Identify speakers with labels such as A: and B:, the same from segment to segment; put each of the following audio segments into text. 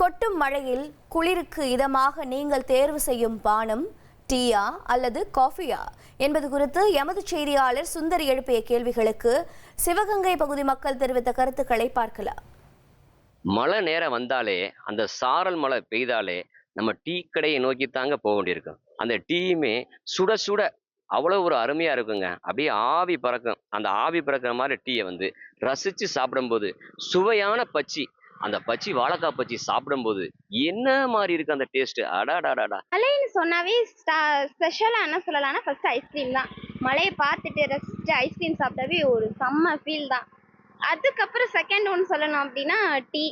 A: கொட்டும் மழையில் குளிருக்கு இதமாக நீங்கள் தேர்வு செய்யும் பானம் டீயா அல்லது காஃபியா என்பது குறித்து எமது செய்தியாளர் சுந்தர் எழுப்பிய கேள்விகளுக்கு சிவகங்கை பகுதி மக்கள் தெரிவித்த கருத்துக்களை பார்க்கலாம்.
B: மழை நேரம் வந்தாலே அந்த சாரல் மழை பெய்தாலே நம்ம டீ கடையை நோக்கி தாங்க போக வேண்டியிருக்கும். அந்த டீயுமே சுட சுட அவ்வளோ ஒரு அருமையாக இருக்குங்க. அப்படியே ஆவி பறக்கும். அந்த ஆவி பறக்கிற மாதிரி டீயை வந்து ரசிச்சு சாப்பிடும்போது சுவையான பச்சி அந்த பச்சி வாழைக்காய் பச்சி சாப்பிடும்போது என்ன மாதிரி இருக்கு அந்த டேஸ்ட் அடாடாடாடா
C: மழைன்னு சொன்னாவே ஸ்பெஷலாக என்ன சொல்லலாம்னா ஃபர்ஸ்ட் ஐஸ்கிரீம் தான். மழையை பார்த்துட்டு ரசிச்சுட்டு ஐஸ்கிரீம் சாப்பிட்டாவே ஒரு செம்ம ஃபீல் தான். அதுக்கப்புறம் செகண்ட் ஒன்று சொல்லணும் அப்படின்னா டீ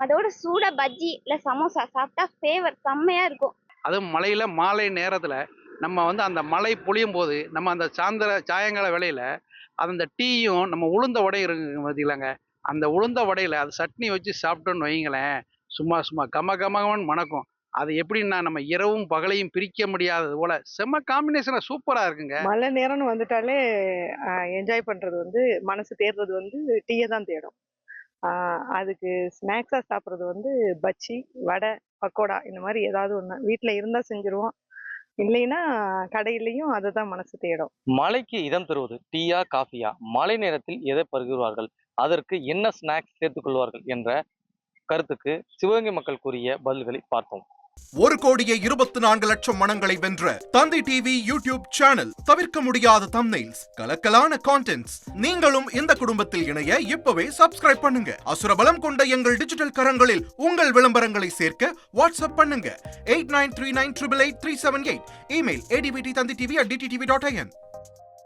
C: அதோட சூட பஜ்ஜி இல்லை சமோசா சாப்பிட்டா ஃபேவர் செம்மையாக இருக்கும்.
D: அதுவும் மழையில் மாலை நேரத்தில் நம்ம வந்து அந்த மழை பொழியும் போது நம்ம அந்த சாயந்தர சாயங்கால வேளையில் அந்த டீயும் நம்ம உளுந்த வடை இருக்குங்க பார்த்தீங்களாங்க அந்த உளுந்த வடையில் அது சட்னி வச்சு சாப்பிட்டோன்னு வைங்களேன் சும்மா சும்மா கம கமகமன்னு மணக்கும். அது எப்படின்னா நம்ம இரவும் பகலையும் பிரிக்க முடியாதது போல செம்ம காம்பினேஷனாக சூப்பராக இருக்குங்க.
E: மழை நேரம்னு வந்துட்டாலே என்ஜாய் பண்ணுறது வந்து மனசு தேடுறது வந்து டீயை தான் தேடும். ஆஹ் அதுக்கு ஸ்நாக்ஸாக சாப்பிட்றது வந்து பச்சி வடை பக்கோடா இந்த மாதிரி ஏதாவது ஒன்று வீட்டில் இருந்தால் செஞ்சுருவோம். இல்லைன்னா கடையிலையும் அதை தான் மனசு தேடும்.
F: மழைக்கு இதம் தருவது டீயா காஃபியா? மழை நேரத்தில் எதை பருகுவார்கள்? அதற்கு என்ன ஸ்நாக்ஸ் சேர்த்துக் கொள்வார்கள் என்ற கருத்துக்கு சிவகங்கை மக்கள் கூறிய பதில்களை பார்த்தோம்.
G: ஒரு கோடியே இருபத்தி நான்கு லட்சம் மனங்களை வென்ற தந்தை டிவி யூடியூப் சேனல் தவிர்க்க முடியாத தம்னைல்ஸ் கலக்கலான கான்டென்ட்ஸ் நீங்களும் இந்த குடும்பத்தில் இணைய இப்பவே சப்ஸ்கிரைப் பண்ணுங்க. அசுரபலம் கொண்ட எங்கள் டிஜிட்டல் கரங்களில் உங்கள் விளம்பரங்களை சேர்க்க வாட்ஸ்அப் பண்ணுங்க. Eight nine three nine triple eight three seven eight email ADPT Thanthi TV at DTTV dot in